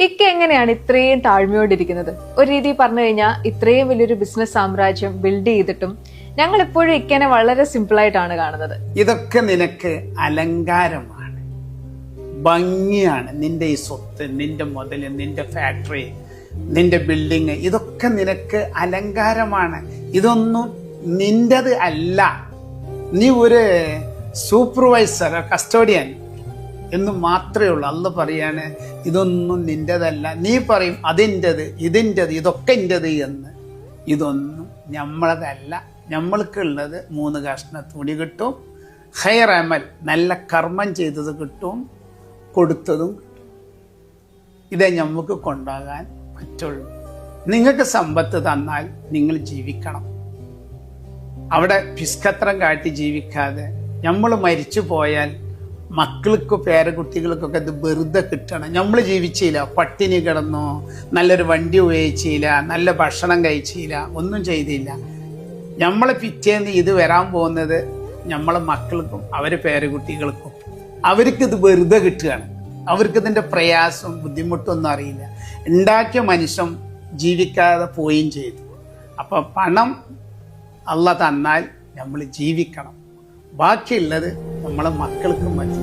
ഇക്ക എങ്ങനെയാണ് ഇത്രയും താഴ്മയോടിരിക്കുന്നത്? ഒരു രീതി പറഞ്ഞു കഴിഞ്ഞാൽ ഇത്രയും വലിയൊരു ബിസിനസ് സാമ്രാജ്യം ബിൽഡ് ചെയ്തിട്ടും ഞങ്ങൾ ഇപ്പോഴും ഇക്കനെ വളരെ സിമ്പിൾ ആയിട്ടാണ് കാണുന്നത്. ഇതൊക്കെ നിനക്ക് അലങ്കാരമാണ്. ഭംഗിയാണ്. നിന്റെ ഈ സ്വത്ത് നിന്റെ മുതൽ നിന്റെ ഫാക്ടറി നിന്റെ ബിൽഡിങ് ഇതൊക്കെ നിനക്ക് അലങ്കാരമാണ്. ഇതൊന്നും നിന്റത് അല്ല. നീ ഒരു സൂപ്പർവൈസർ കസ്റ്റോഡിയൻ എന്ന് മാത്രമേ ഉള്ളൂ. അല്ല പറയാണ് ഇതൊന്നും നിന്റെതല്ല നീ പറയും അതിന്റെത് ഇതിന്റെത് ഇതൊക്കെ എന്റെത് എന്ന്. ഇതൊന്നും നമ്മളതല്ല നമ്മൾക്കുള്ളത് മൂന്ന് കഷ്ണ തുണി കിട്ടും. ഹെയർ അമൽ നല്ല കർമ്മം ചെയ്തത് കിട്ടും. കൊടുത്തതും ഇതേ നമുക്ക് കൊണ്ടാകാൻ പറ്റുള്ളൂ. നിങ്ങൾക്ക് സമ്പത്ത് തന്നാൽ നിങ്ങൾ ജീവിക്കണം. അവിടെ പിസ്കത്രം കാട്ടി ജീവിക്കാതെ നമ്മൾ മരിച്ചു പോയാൽ മക്കൾക്കും പേരക്കുട്ടികൾക്കൊക്കെ ഇത് വെറുതെ കിട്ടണം. നമ്മൾ ജീവിച്ചില്ല. പട്ടിണി കിടന്നു നല്ലൊരു വണ്ടി ഉപയോഗിച്ചില്ല നല്ല ഭക്ഷണം കഴിച്ചില്ല ഒന്നും ചെയ്തില്ല. നമ്മളെ പിറ്റേന്ന് ഇത് വരാൻ പോകുന്നത് നമ്മളെ മക്കൾക്കും അവരെ പേരക്കുട്ടികൾക്കും. അവർക്കിത് വെറുതെ കിട്ടുകയാണ്. അവർക്കിതിന്റെ പ്രയാസം ബുദ്ധിമുട്ടൊന്നും അറിയില്ല. ഉണ്ടാക്കിയ മനുഷ്യൻ ജീവിക്കാതെ പോവുകയും ചെയ്തു. അപ്പോൾ പണം അല്ല തന്നാൽ നമ്മൾ ജീവിക്കണം. ബാക്കിയുള്ളത് നമ്മളെ മക്കൾക്ക് മതി